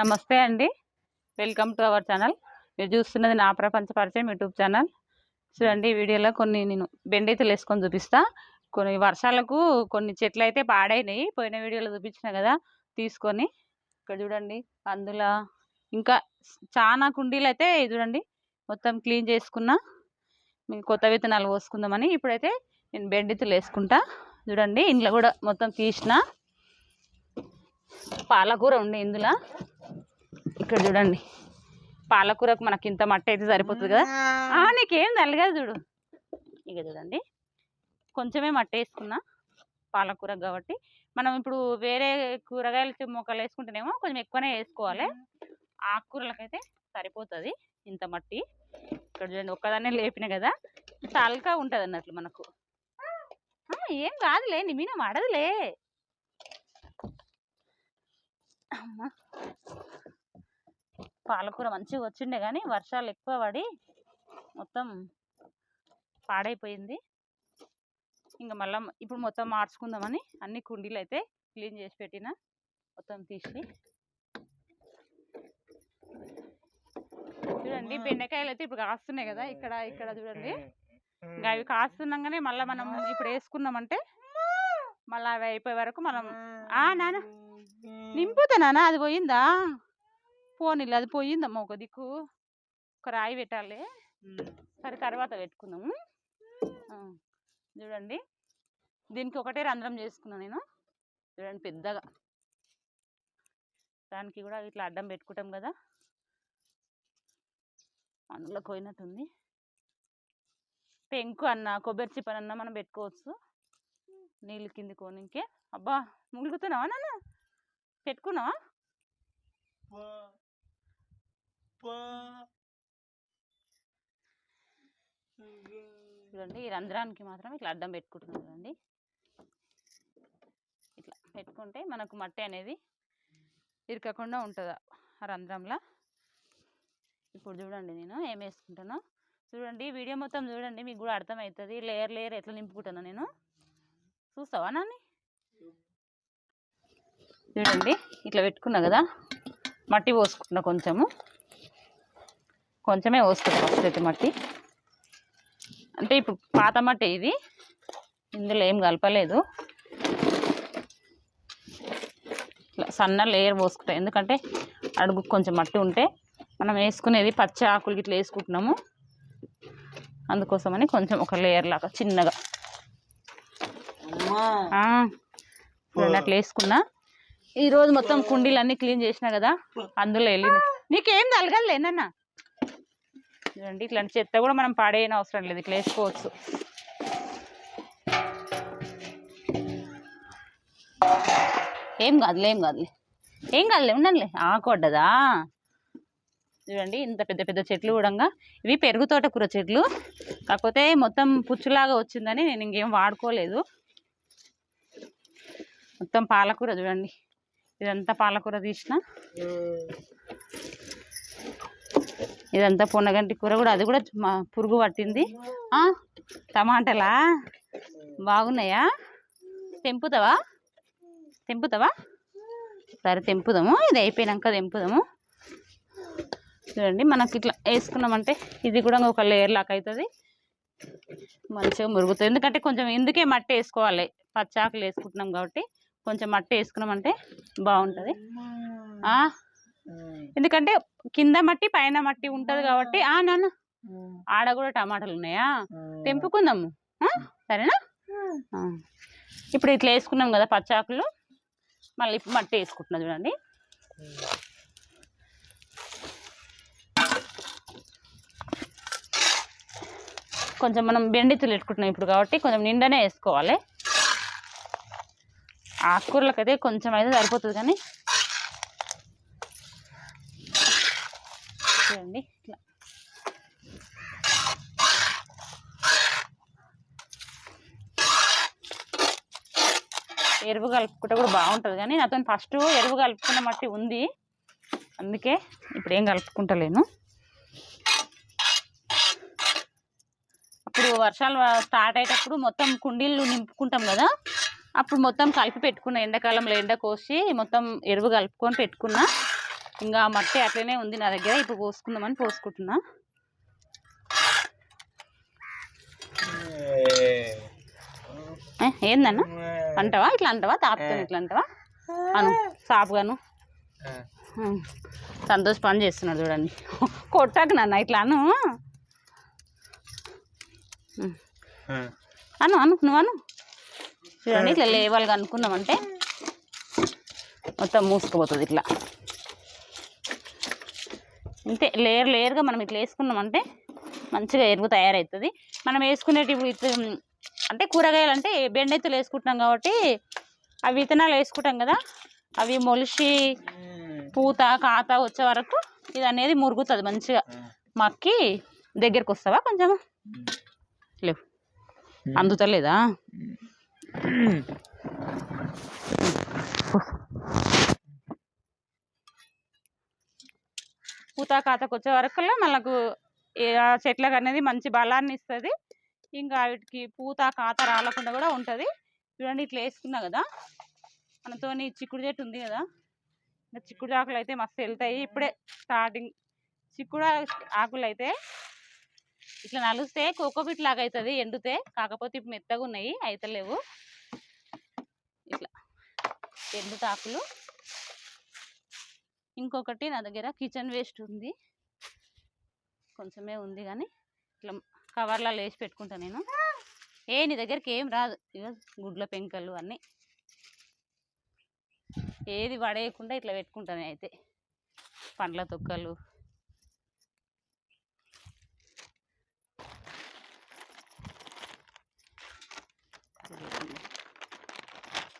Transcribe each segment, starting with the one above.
నమస్తే అండి. Welcome to our channel. మీరు చూస్తున్నది నా ప్రపంచ పరిచయం యూట్యూబ్ ఛానల్. చూడండి ఈ వీడియోలో కొన్ని నేను బెండైతులు వేసుకొని చూపిస్తా. కొన్ని వర్షాలకు కొన్ని చెట్లు అయితే పాడైనాయి. పోయిన వీడియోలో చూపించిన కదా తీసుకొని ఇక్కడ చూడండి అందులో ఇంకా చాలా కుండీలు అయితే చూడండి మొత్తం క్లీన్ చేసుకున్నా. మీకు కొత్త విత్తనాలు పోసుకుందామని ఇప్పుడైతే నేను బెండితులు వేసుకుంటా. చూడండి ఇంట్లో కూడా మొత్తం తీసిన. పాలకూర ఉండే ఇందులో. ఇక్కడ చూడండి. పాలకూరకు మనకి ఇంత మట్టి అయితే సరిపోతుంది కదా. నీకేం తల్లిగా చూడు. ఇక చూడండి. కొంచెమే మట్టి వేసుకున్నా పాలకూర కాబట్టి. మనం ఇప్పుడు వేరే కూరగాయల మొక్కలు వేసుకుంటేనేమో కొంచెం ఎక్కువనే వేసుకోవాలి. ఆకుకూరలకైతే సరిపోతుంది ఇంత మట్టి. ఇక్కడ చూడండి ఒక్కదాన్నే లేపిన కదా. తలకా ఉంటుంది అన్నట్లు మనకు. ఏం కాదులే నీ మీద అమ్మా. పాలకూర మంచిగా వచ్చిండే కానీ వర్షాలు ఎక్కువ పడి మొత్తం పాడైపోయింది. ఇంకా మళ్ళీ ఇప్పుడు మొత్తం మార్చుకుందామని అన్ని కుండీలు అయితే క్లీన్ చేసి పెట్టిన మొత్తం తీసి. చూడండి బెండకాయలు అయితే ఇప్పుడు కాస్తున్నాయి కదా ఇక్కడ ఇక్కడ చూడండి. ఇంకా అవి కాస్తున్నాగానే మళ్ళీ మనం ఇప్పుడు వేసుకున్నామంటే మళ్ళీ అవి అయిపోయే వరకు మనం ఆ నాన్న నింపుతా నాన్న అది పోయిందా? పోనీలే అది పోయిందమ్మా ఒక దిక్కు. ఒక రాయి పెట్టాలి. సరే తర్వాత పెట్టుకుందాము చూడండి. దీనికి ఒకటే రంధ్రం చేసుకున్నాను నేను. చూడండి పెద్దగా. దానికి కూడా ఇట్లా అడ్డం పెట్టుకుంటాం కదా. అందులో పోయినట్టుంది. పెంకు అన్న కొబ్బరి చిప్పని అన్న మనం పెట్టుకోవచ్చు. నీళ్ళు కింది కోనికే అబ్బా! ములుగుతున్నావా నాన్న? పెట్టుకున్నావా? చూడండి ఈ రంధ్రానికి మాత్రం ఇట్లా అడ్డం పెట్టుకుంటున్నాం చూడండి. ఇట్లా పెట్టుకుంటే మనకు మట్టి అనేది ఇరకకుండా ఉంటుందా ఆ రంధ్రంలో? ఇప్పుడు చూడండి నేను ఏం వేసుకుంటానో చూడండి వీడియో మొత్తం చూడండి మీకు కూడా అర్థమవుతుంది. లేయర్ లేయర్ ఎట్లా నింపుకుంటాను నేను? చూస్తావా నాని చూడండి ఇట్లా పెట్టుకున్నా కదా? మట్టి పోసుకుంటున్నా కొంచెము. కొంచెమే పోసుకుంటా ఫస్ట్ అయితే మట్టి. అంటే ఇప్పుడు పాత మట్టి ఇది ఇందులో ఏం కలపలేదు. ఇట్లా సన్న లేయర్ పోసుకుంటా. ఎందుకంటే అడుగు కొంచెం మట్టి ఉంటే మనం వేసుకునేది పచ్చ ఆకులు ఇట్లా వేసుకుంటున్నాము. అందుకోసమని కొంచెం ఒక లేయర్ లాగా చిన్నగా. అట్లా వేసుకున్నా. ఈరోజు మొత్తం కుండీలు అన్నీ క్లీన్ చేసినా కదా అందులో వెళ్ళింది. నీకేం తలగలేనన్న చూడండి ఇట్లాంటి చెత్త కూడా మనం పాడేయని అవసరం లేదు. ఇట్లా వేసుకోవచ్చు. ఏం కాదులే ఏం కాదులే. ఏం కాదులే ఉండండిలే ఆకొడ్డదా చూడండి ఇంత పెద్ద పెద్ద చెట్లు కూడా ఇవి పెరుగు తోటకూర చెట్లు. కాకపోతే మొత్తం పుచ్చులాగా వచ్చిందని నేను ఇంకేం వాడుకోలేదు. మొత్తం పాలకూర చూడండి. ఇదంతా పాలకూర తీసిన. ఇదంతా పొన్నగంటి కూర కూడా అది కూడా మా పురుగు పట్టింది. టమాటలా టమాటాలా? బాగున్నాయా? తెంపుతావా? తెంపుతావా? సరే తెంపుదాము. ఇది అయిపోయినాక తెంపుదాము. చూడండి మనకి ఇట్లా వేసుకున్నామంటే ఇది కూడా ఒక లేయర్ లాక్ అవుతుంది. మంచిగా మురుగుతుంది. ఎందుకంటే కొంచెం ఎందుకే మట్టి వేసుకోవాలి. పచ్చాకులు వేసుకుంటున్నాం కాబట్టి కొంచెం మట్టి వేసుకున్నామంటే బాగుంటుంది. ఎందుకంటే కింద మట్టి పైన మట్టి ఉంటుంది కాబట్టి ఆ నాన్న ఆడ కూడా టమాటాలు ఉన్నాయా? తెంపుకుందాము? సరేనా. ఇప్పుడు ఇట్లా వేసుకున్నాం కదా పచ్చాకులు. మళ్ళీ ఇప్పుడు మట్టి వేసుకుంటున్నా చూడండి. కొంచెం మనం బెండితులు పెట్టుకుంటున్నాం ఇప్పుడు కాబట్టి కొంచెం నిండానే వేసుకోవాలి. ఆకుకూరలకైతే కొంచెం అయితే సరిపోతుంది కానీ చూడండి ఇట్లా ఎరువు కలుపుకుంటే కూడా బాగుంటుంది కానీ నాతో ఫస్ట్ ఎరువు కలుపుకున్న మట్టి ఉంది. అందుకే ఇప్పుడు ఏం కలుపుకుంటలేను. అప్పుడు వర్షాలు స్టార్ట్ అయ్యేటప్పుడు మొత్తం కుండీలు నింపుకుంటాం కదా అప్పుడు మొత్తం కలిపి పెట్టుకున్నా ఎండాకాలంలో ఎండ కోసి మొత్తం ఎరువు కలుపుకొని పెట్టుకున్నా. ఇంకా మట్టి అట్లనే ఉంది నా దగ్గర ఇప్పుడు పోసుకుందామని పోసుకుంటున్నా. ఏందన్న? అంటావా? ఇట్లా అంటావా? తాపుతాను ఇట్లా అంటావా? అను సాపుగాను. సంతోష్ పని చేస్తున్నాడు చూడండి. కొట్టాక నాన్న ఇట్లా అను. అను అను నువ్వు అను. చూడండి ఇట్లా లేవాలిగా అనుకున్నామంటే మొత్తం మూసుకుపోతుంది ఇట్లా. అంతే లేయర్ లేయర్గా మనం ఇట్లా వేసుకున్నామంటే మంచిగా ఎరువు తయారవుతుంది. మనం వేసుకునేటి ఇప్పుడు అంటే కూరగాయలు అంటే బెండెత్తులు వేసుకుంటున్నాం కాబట్టి అవి విత్తనాలు వేసుకుంటాం కదా అవి మొలిచి పూత కాత వచ్చే వరకు ఇది అనేది మురుగుతుంది మంచిగా. మక్కి దగ్గరికి వస్తావా కొంచెం? లేవు అందుతలేదా? పూత కాతకు వచ్చే వరకల్లా మనకు ఆ చెట్లకు అనేది మంచి బలాన్ని ఇస్తుంది. ఇంకా వీటికి పూత కాత రాలకుండా కూడా ఉంటుంది. చూడండి ఇట్లా వేసుకున్నా కదా. మనతోని చిక్కుడు చెట్టు ఉంది కదా. ఇంకా చిక్కుడు ఆకులు అయితే మస్తు వెళ్తాయి. ఇప్పుడే స్టార్టింగ్ చిక్కుడు ఆకులు అయితే ఇట్లా నలిస్తే కోకోపిట్ లాగా అవుతుంది ఎండితే కాకపోతే ఇప్పుడు మెత్తగా ఉన్నాయి అయితలేవు. ఇట్లా ఎండుటాకులు ఇంకొకటి నా దగ్గర కిచెన్ వేస్ట్ ఉంది. కొంచెమే ఉంది కానీ ఇట్లా కవర్లో వేసి పెట్టుకుంటా నేను. ఏ నీ దగ్గరికి ఏం రాదు. ఇక గుడ్ల పెంకలు అన్నీ. ఏది పడేయకుండా ఇట్లా పెట్టుకుంటాను అయితే పండ్ల తొక్కలు.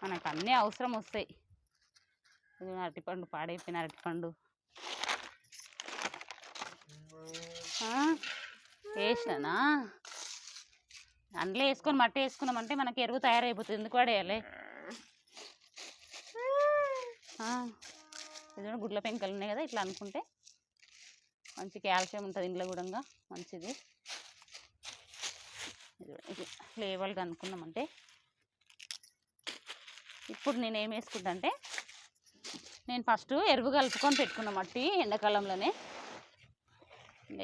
మనకు అన్నీ అవసరం వస్తాయి. అరటిపండు పాడైపోయిన అరటిపండు. వేసినానా అందులో వేసుకొని మట్టి వేసుకున్నామంటే మనకి ఎరువు తయారైపోతుంది. ఎందుకు పడేయాలి ఇది గుడ్ల పెంకలు ఉన్నాయి కదా ఇట్లా అనుకుంటే. మంచి కాల్షియం ఉంటుంది ఇంట్లో కూడా మంచిది. ఇది ఇట్లా లేవల్గా అనుకున్నామంటే ఇప్పుడు నేను ఏం వేసుకుంటా అంటే నేను ఫస్ట్ ఎరువు కలుపుకొని పెట్టుకున్న మట్టి ఎండాకాలంలోనే.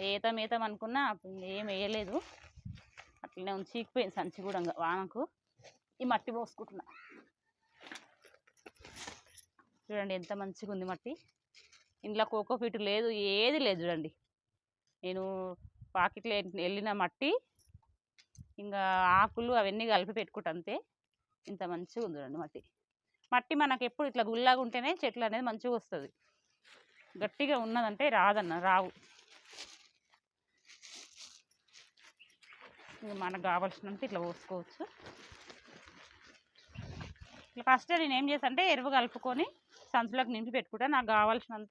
ఏతం ఏతం అనుకున్నా అప్పుడు ఏం వేయలేదు. అట్లనే ఉంచి చీకిపోయింది సంచి కూడా ఇంకా వానకు. ఈ మట్టి పోసుకుంటున్నా. చూడండి ఎంత మంచిగా ఉంది మట్టి. ఇంట్లో కోకో ఫీట్ లేదు ఏది లేదు చూడండి. నేను పాకెట్లో వెళ్ళిన మట్టి ఇంకా ఆకులు అవన్నీ కలిపి పెట్టుకుంటా అంతే. ఇంత మంచిగా ఉంది చూడండి మట్టి. మట్టి మనకు ఎప్పుడు ఇట్లా గుల్లాగా ఉంటేనే చెట్లు అనేది మంచిగా వస్తుంది. గట్టిగా ఉన్నదంటే రాదన్న రావు. మనకు కావాల్సినంత ఇట్లా పోసుకోవచ్చు. ఇట్లా ఫస్ట్ నేను ఏం చేస్తాను అంటే ఎరువు కలుపుకొని సంచులకు నింపి పెట్టుకుంటా. నాకు కావాల్సినంత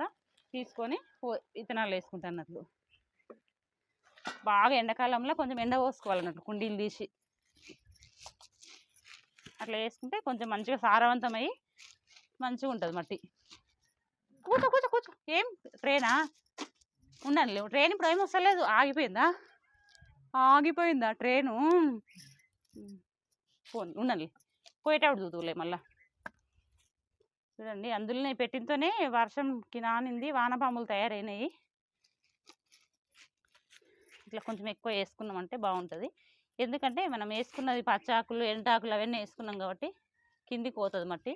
తీసుకొని పో- విత్తనాలు వేసుకుంటాను అన్నట్లు. బాగా ఎండాకాలంలో కొంచెం ఎండ పోసుకోవాలన్నట్లు కుండీలు తీసి. అట్లా వేసుకుంటే కొంచెం మంచిగా సారవంతమై మంచిగా ఉంటుంది మట్టి. కూర్చో కూర్చో కూర్చో. ఏం? ట్రైనా? ఉండండి ట్రైన్ ఇప్పుడు ఏం వస్తలేదు? ఆగిపోయిందా? ఆగిపోయిందా ట్రైను. పోనీ ఉండండి. పోయేటప్పుడు చూదులే మళ్ళా. చూడండి అందులోనే పెట్టినతోనే వర్షంకి నానింది వానపాములు తయారైనాయి. ఇట్లా కొంచెం ఎక్కువ వేసుకున్నామంటే బాగుంటుంది. ఎందుకంటే మనం వేసుకున్నది పచ్చాకులు ఎండాకులు అవన్నీ వేసుకున్నాం కాబట్టి కిందికి పోతుంది మట్టి.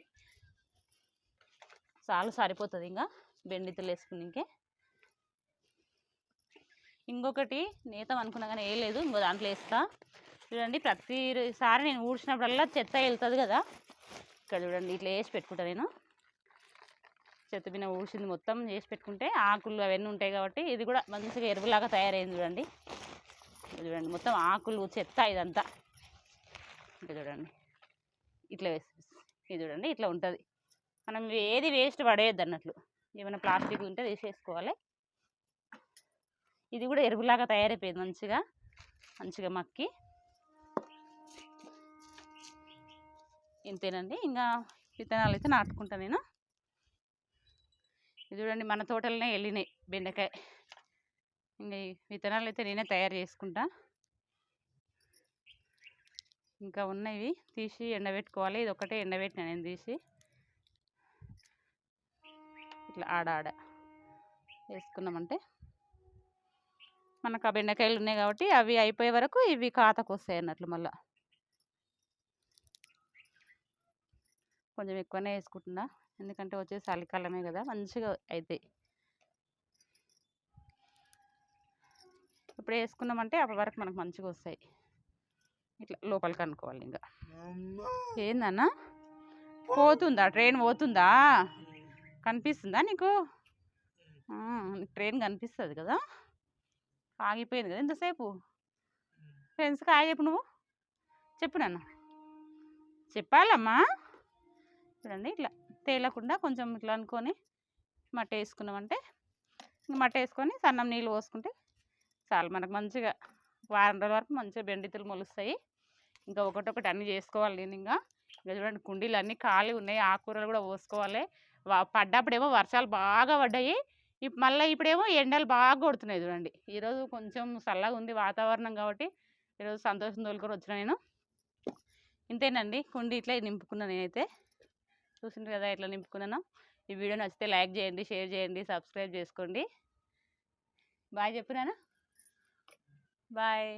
చాలు సరిపోతుంది ఇంకా. బెండితులు వేసుకునికే ఇంకొకటి నేతం అనుకున్నా కానీ వేయలేదు ఇంకో దాంట్లో వేస్తా. చూడండి ప్రతిసారి నేను ఊడ్చినప్పుడల్లా చెత్త వెళ్తుంది కదా. ఇక్కడ చూడండి ఇట్లా వేసి పెట్టుకుంటా నేను. చెత్త బిన్న ఊడ్చింది మొత్తం చేసి పెట్టుకుంటే ఆకులు అవన్నీ ఉంటాయి కాబట్టి ఇది కూడా మంచిగా ఎరువులాగా తయారైంది చూడండి. ఇది చూడండి మొత్తం ఆకులు చెత్త ఇదంతా. ఇంకా చూడండి ఇట్లా వేసి ఇది చూడండి ఇట్లా ఉంటుంది. మనం ఏది వేస్ట్ పడేయద్దు అన్నట్లు. ఏమైనా ప్లాస్టిక్ ఉంటే తీసేసుకోవాలి. ఇది కూడా ఎరువులాగా తయారైపోయింది మంచిగా మంచిగా మక్కి. ఇంతేనండి. ఇంకా విత్తనాలు అయితే నాటుకుంటా నేను. ఇది చూడండి మన తోటలోనే వెళ్ళినాయి బెండకాయ. ఇంకా విత్తనాలు అయితే నేనే తయారు చేసుకుంటా. ఇంకా ఉన్నవి తీసి ఎండబెట్టుకోవాలి. ఇది ఒకటే ఎండబెట్టిన నేను తీసి. ఇట్లా ఆడ ఆడ వేసుకున్నామంటే మనకు ఆ బెండకాయలు ఉన్నాయి కాబట్టి అవి అయిపోయే వరకు ఇవి ఖాతకు వస్తాయి అన్నట్లు మళ్ళీ. కొంచెం ఎక్కువనే వేసుకుంటున్నా. ఎందుకంటే వచ్చే చలికాలమే కదా మంచిగా అవుతాయి ఇప్పుడు వేసుకున్నామంటే అప్పటి వరకు మనకు మంచిగా వస్తాయి. ఇట్లా లోపలికి అనుకోవాలి ఇంకా. ఏందన్నా? పోతుందా? ట్రైన్ పోతుందా? కనిపిస్తుందా నీకు ట్రైన్ కనిపిస్తుంది కదా? ఆగిపోయింది కదా! ఇంతసేపు? ఫ్రెండ్స్కి ఆగి చెప్పు నువ్వు. చెప్పు నాన్న. చెప్పాలమ్మా. చూడండి ఇట్లా తేలకుండా కొంచెం ఇట్లా అనుకొని మట్ట వేసుకున్నామంటే మట్ట వేసుకొని సన్నం నీళ్ళు పోసుకుంటే చాలు మనకు మంచిగా వారం రోజుల వరకు మంచిగా బెండితులు మొలుస్తాయి. ఇంకా ఒకటొకటి అన్నీ చేసుకోవాలి నేను ఇంకా. ఇంకా చూడండి కుండీలు అన్నీ ఖాళీ ఉన్నాయి. ఆకుకూరలు కూడా పోసుకోవాలి. వా- పడ్డప్పుడేమో వర్షాలు బాగా పడ్డాయి. మళ్ళీ ఇప్పుడేమో ఎండలు బాగా కొడుతున్నాయి చూడండి. ఈరోజు కొంచెం చల్లగా ఉంది వాతావరణం కాబట్టి ఈరోజు సంతోషం తోలుకొని వచ్చిన నేను. ఇంతేనండి. కుండీ ఇట్లా నింపుకున్నాను నేనైతే. చూసిండ్రు కదా ఇట్లా నింపుకున్నాను. ఈ వీడియో నచ్చితే లైక్ చేయండి షేర్ చేయండి సబ్స్క్రైబ్ చేసుకోండి. బాయ్ చెప్పినానా బాయ్.